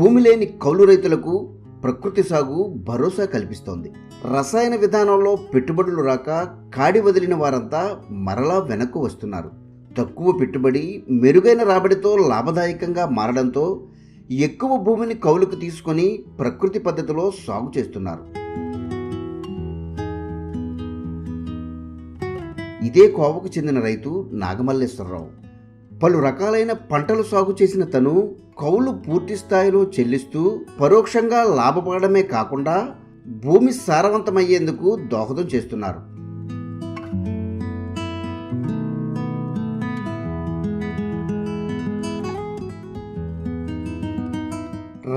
భూమి లేని కౌలు రైతులకు ప్రకృతి సాగు భరోసా కల్పిస్తోంది. రసాయన విధానంలో పెట్టుబడులు రాక కాడి వదిలిన వారంతా మరలా వెనక్కు వస్తున్నారు. తక్కువ పెట్టుబడి మెరుగైన రాబడితో లాభదాయకంగా మారడంతో ఎక్కువ భూమిని కౌలుకు తీసుకొని ప్రకృతి పద్ధతిలో సాగు చేస్తున్నారు. ఇదే కోవకు చెందిన రైతు నాగమల్లేశ్వరరావు. పలు రకాలైన పంటలు సాగు చేసిన తను కౌలు పూర్తి స్థాయిలో చెల్లిస్తూ పరోక్షంగా లాభపడమే కాకుండా భూమి సారవంతమయ్యేందుకు దోహదం చేస్తున్నారు.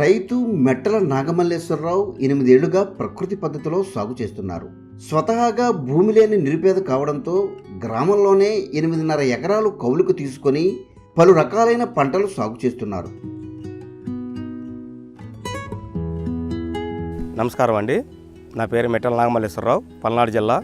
రైతు మెట్టల నాగమల్లేశ్వరరావు ఎనిమిదేళ్ళుగా ప్రకృతి పద్ధతిలో సాగు చేస్తున్నారు. స్వతహాగా భూమి లేని నిరుపేద కావడంతో గ్రామంలోనే ఎనిమిదిన్నర ఎకరాలు కౌలుకు తీసుకొని పలు రకాలైన పంటలు సాగు చేస్తున్నారు. నమస్కారం అండి. నా పేరు మెట్టల నాగమల్లేశ్వరరావు పల్నాడు జిల్లా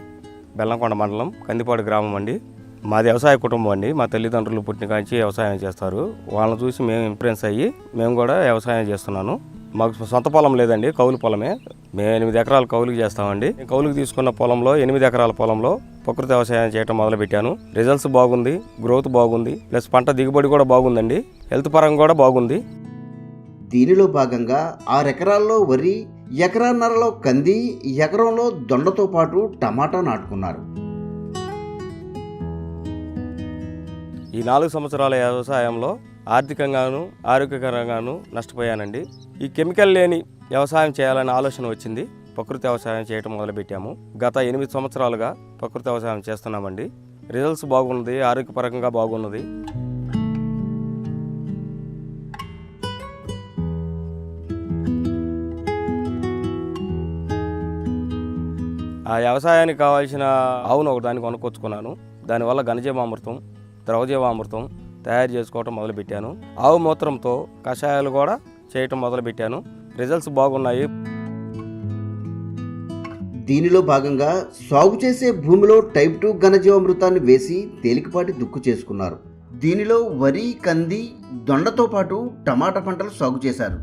బెల్లంకొండ మండలం కందిపాడు గ్రామం అండి. మాది వ్యవసాయ కుటుంబం అండి. మా తల్లిదండ్రులు పుట్టిన కాంచి వ్యవసాయం చేస్తారు. వాళ్ళని చూసి మేము ఇంప్రెన్స్ అయ్యి మేము కూడా వ్యవసాయం చేస్తున్నాను. మాకు సొంత పొలం లేదండి కౌలు పొలమే. మేము ఎనిమిది ఎకరాలు కౌలుకి చేస్తామండి. కౌలుకి తీసుకున్న పొలంలో ఎనిమిది ఎకరాల పొలంలో ప్రకృతి వ్యవసాయం చేయడం మొదలుపెట్టాను. రిజల్ట్స్ బాగుంది గ్రోత్ బాగుంది ప్లస్ పంట దిగుబడి కూడా బాగుందండి. హెల్త్ పరంగా కూడా బాగుంది. దీనిలో భాగంగా ఆరు ఎకరాల్లో వరి ఎకరాన్నరలో కంది ఎకరంలో దొండతో పాటు టమాటా నాటుకున్నారు. ఈ నాలుగు సంవత్సరాల వ్యవసాయంలో ఆర్థికంగాను ఆరోగ్యకరంగాను నష్టపోయానండి. ఈ కెమికల్ లేని వ్యవసాయం చేయాలనే ఆలోచన వచ్చింది. ప్రకృతి వ్యవసాయం చేయటం మొదలుపెట్టాము. గత ఎనిమిది సంవత్సరాలుగా ప్రకృతి వ్యవసాయం చేస్తున్నామండి. రిజల్ట్స్ బాగున్నది ఆరోగ్యపరంగా బాగున్నది. ఆ వ్యవసాయానికి కావాల్సిన ఆవును ఒక దాన్ని కొనుక్కొచ్చుకున్నాను. దానివల్ల ఘనజీవామృతం ద్రవజీవామృతం తయారు చేసుకోవటం మొదలుపెట్టాను. ఆవు మూత్రంతో కషాయాలు కూడా చేయటం మొదలుపెట్టాను. రిజల్ట్స్ బాగున్నాయి. దీనిలో భాగంగా సాగు చేసే భూమిలో టైప్ టూ ఘనజీవామృతాన్ని వేసి తేలికపాటి దుక్కు చేసుకున్నారు. దీనిలో వరి కంది దొండతో పాటు టమాటా పంటలు సాగు చేశారు.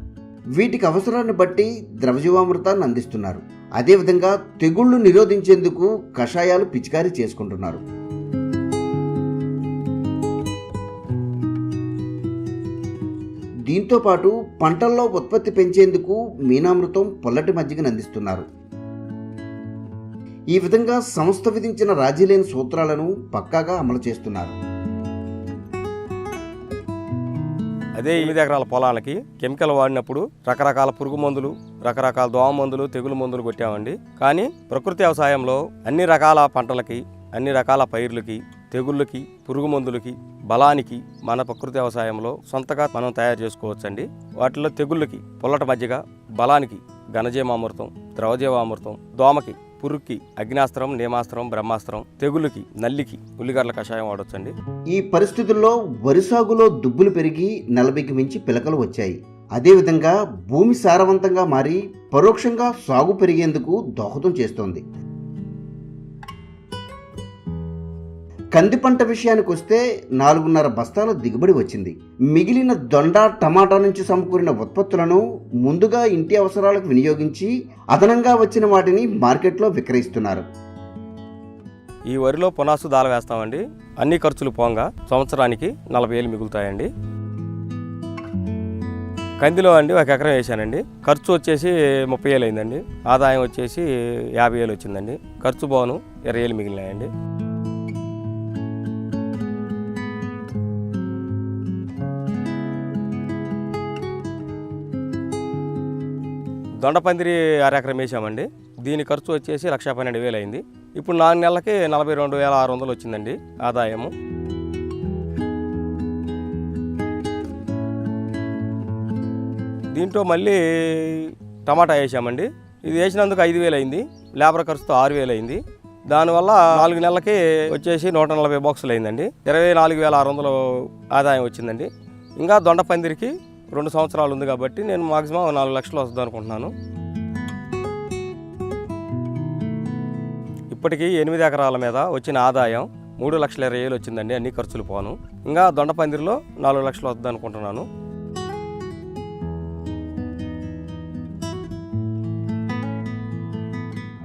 వీటికి అవసరాన్ని బట్టి ద్రవజీవామృతాన్ని అందిస్తున్నారు. అదేవిధంగా తెగుళ్ళు నిరోధించేందుకు కషాయాలు పిచికారీ చేసుకుంటున్నారు. దీంతో పాటు పంటల్లో ఉత్పత్తి పెంచేందుకు మీనామృతం పొల్లటి మజ్జిగను అందిస్తున్నారు ఈ విధంగా సంస్థ విధించిన రాజీ లేని సూత్రాలను పక్కాగా అమలు చేస్తున్నారు. అదే ఎనిమిది ఎకరాల పొలాలకి కెమికల్ వాడినప్పుడు రకరకాల పురుగు మందులు రకరకాల దోమ మందులు తెగులు మందులు కొట్టామండి. కానీ ప్రకృతి వ్యవసాయంలో అన్ని రకాల పంటలకి అన్ని రకాల పైర్లకి తెగుళ్ళకి పురుగు మందులకి బలానికి మన ప్రకృతి వ్యవసాయంలో సొంతగా మనం తయారు చేసుకోవచ్చండి. వాటిలో తెగుళ్ళకి పొల్లట మధ్యగా బలానికి ఘనజీమామృతం ద్రవజీవామృతం దోమకి పురుక్కి అగ్నాస్త్రం నేమాస్త్రం బ్రహ్మాస్త్రం తెగులుకి నల్లికి ఉల్లిగడ్డల కషాయం వాడొచ్చండి. ఈ పరిస్థితుల్లో వరి సాగులో దుబ్బులు పెరిగి నలభైకి మించి పిలకలు వచ్చాయి. అదేవిధంగా భూమి సారవంతంగా మారి పరోక్షంగా సాగు పెరిగేందుకు దోహదం చేస్తోంది. కంది పంట విషయానికి వస్తే నాలుగున్నర బస్తాల దిగుబడి వచ్చింది. మిగిలిన దొండ టమాటా నుంచి సమకూరిన ఉత్పత్తులను ముందుగా ఇంటి అవసరాలకు వినియోగించి అదనంగా వచ్చిన వాటిని మార్కెట్లో విక్రయిస్తున్నారు. ఈ వరిలో పునాసు దాల వేస్తామండి. అన్ని ఖర్చులు పోగా సంవత్సరానికి నలభై వేలు మిగులుతాయండి. కందిలో అండి ఒక ఎకరం వేసానండి. ఖర్చు వచ్చేసి ముప్పై వేలు అయిందండి. ఆదాయం వచ్చేసి యాభై వేలు వచ్చిందండి. ఖర్చు పోను ఇరవై వేలు మిగిలినాయండి. దొండపందిరి అరెకరం వేసామండి. దీని ఖర్చు వచ్చేసి లక్ష పన్నెండు వేలు అయింది. ఇప్పుడు నాలుగు నెలలకి నలభై రెండు వేల ఆరు వందలు వచ్చిందండి ఆదాయము. దీంట్లో మళ్ళీ టమాటా వేసామండి. ఇది వేసినందుకు ఐదు వేలు అయింది. లేబర్ ఖర్చుతో ఆరు వేలు అయింది. దానివల్ల నాలుగు నెలలకి వచ్చేసి నూట నలభై బాక్సులు అయిందండి. ఇరవై నాలుగు వేల ఆరు వందలు ఆదాయం వచ్చిందండి. ఇంకా దొండపందిరికి రెండు సంవత్సరాలు ఉంది కాబట్టి నేను మాక్సిమం నాలుగు లక్షలు వస్తుంది అనుకుంటున్నాను. ఇప్పటికీ ఎనిమిది ఎకరాల మీద వచ్చిన ఆదాయం మూడు లక్షల ఇరవై వేలు వచ్చిందండి అన్ని ఖర్చులు పోను. ఇంకా దొండపందిరిలో నాలుగు లక్షలు వస్తుంది అనుకుంటున్నాను.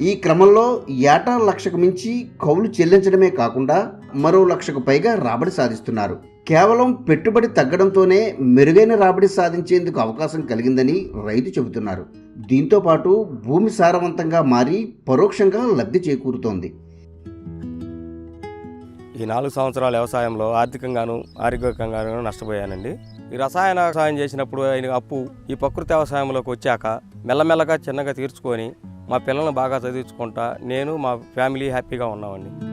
ఈ క్రమంలో ఏటా లక్షకు మించి కౌలు చెల్లించడమే కాకుండా మరో లక్షకు పైగా రాబడి సాధిస్తున్నారు. కేవలం పెట్టుబడి తగ్గడంతోనే మెరుగైన రాబడి సాధించేందుకు అవకాశం కలిగిందని రైతు చెబుతున్నారు. దీంతో పాటు భూమి సారవంతంగా మారి పరోక్షంగా లబ్ధి చేకూరుతోంది. ఈ నాలుగు సంవత్సరాల వ్యవసాయంలో ఆర్థికంగాను ఆరోగ్యకంగాను నష్టపోయానండి. ఈ రసాయన వ్యవసాయం చేసినప్పుడు ఆయన అప్పు ఈ ప్రకృతి వ్యవసాయంలోకి వచ్చాక మెల్లమెల్లగా చిన్నగా తీర్చుకొని మా పిల్లల్ని బాగా చదివించుకుంటా నేను మా ఫ్యామిలీ హ్యాపీగా ఉన్నామండి.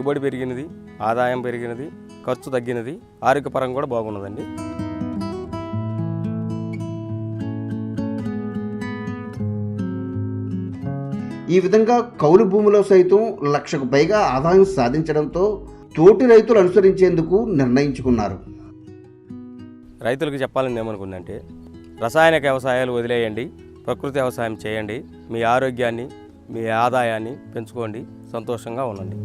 దిగుబడి పెరిగినది ఆదాయం పెరిగినది ఖర్చు తగ్గినది ఆరోగ్యపరంగా కూడా బాగున్నదండి. ఈ విధంగా కౌలు భూమిలో సైతం లక్షకు పైగా ఆదాయం సాధించడంతో తోటి రైతులు అనుసరించేందుకు నిర్ణయించుకున్నారు. రైతులకు చెప్పాలని ఏమనుకుందంటే రసాయనిక వ్యవసాయాలు వదిలేయండి ప్రకృతి వ్యవసాయం చేయండి మీ ఆరోగ్యాన్ని మీ ఆదాయాన్ని పెంచుకోండి సంతోషంగా ఉండండి.